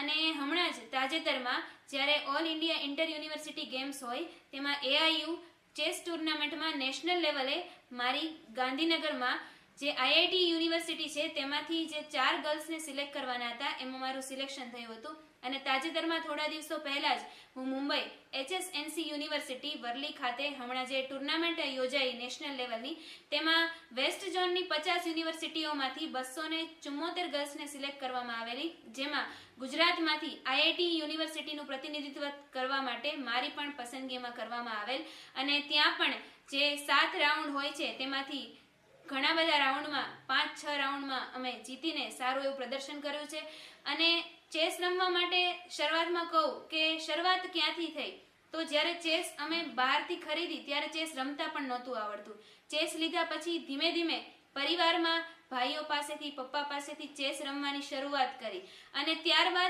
અને હમણાં જ તાજેતરમાં જ્યારે all India inter university games હોય, તેમાં એઆઈયુ ચેસ ટુર્નામેન્ટમાં નેશનલ લેવલે મારી ગાંધીનગરમાં જે આઈઆઈટી યુનિવર્સિટી છે, તેમાંથી જે ચાર ગર્લ્સને સિલેક્ટ કરવાના હતા, એમાં મારું સિલેક્શન થયું હતું. અને તાજેતરમાં થોડા દિવસો પહેલા જ હું મુંબઈ એચએસએનસી યુનિવર્સિટી વરલી ખાતે હમણાં જે ટુર્નામેન્ટ યોજાઈ નેશનલ લેવલની, તેમાં વેસ્ટ ઝોનની પચાસ યુનિવર્સિટીઓમાંથી બસો ને ચુમ્મોતેર ગર્લ્સને સિલેક્ટ કરવામાં આવેલી, જેમાં ગુજરાતમાંથી આઈઆઈટી યુનિવર્સિટીનું પ્રતિનિધિત્વ કરવા માટે મારી પણ પસંદગીમાં કરવામાં આવેલ. અને ત્યાં પણ જે સાત રાઉન્ડ હોય છે, તેમાંથી ઘણા બધા રાઉન્ડમાં, પાંચ, છ રાઉન્ડમાં અમે જીતીને સારું એવું પ્રદર્શન કર્યું છે. અને ચેસ રમવા માટે શરૂઆતમાં કહું કે શરૂઆત ક્યાંથી થઈ? તો જ્યારે ચેસ અમે બહારથી ખરીદી, ત્યારે ચેસ રમતા પણ નહોતું આવડતું. ચેસ લીધા પછી ધીમે ધીમે પરિવારમાં ભાઈઓ પાસેથી, પપ્પા પાસેથી ચેસ રમવાની શરૂઆત કરી. અને ત્યારબાદ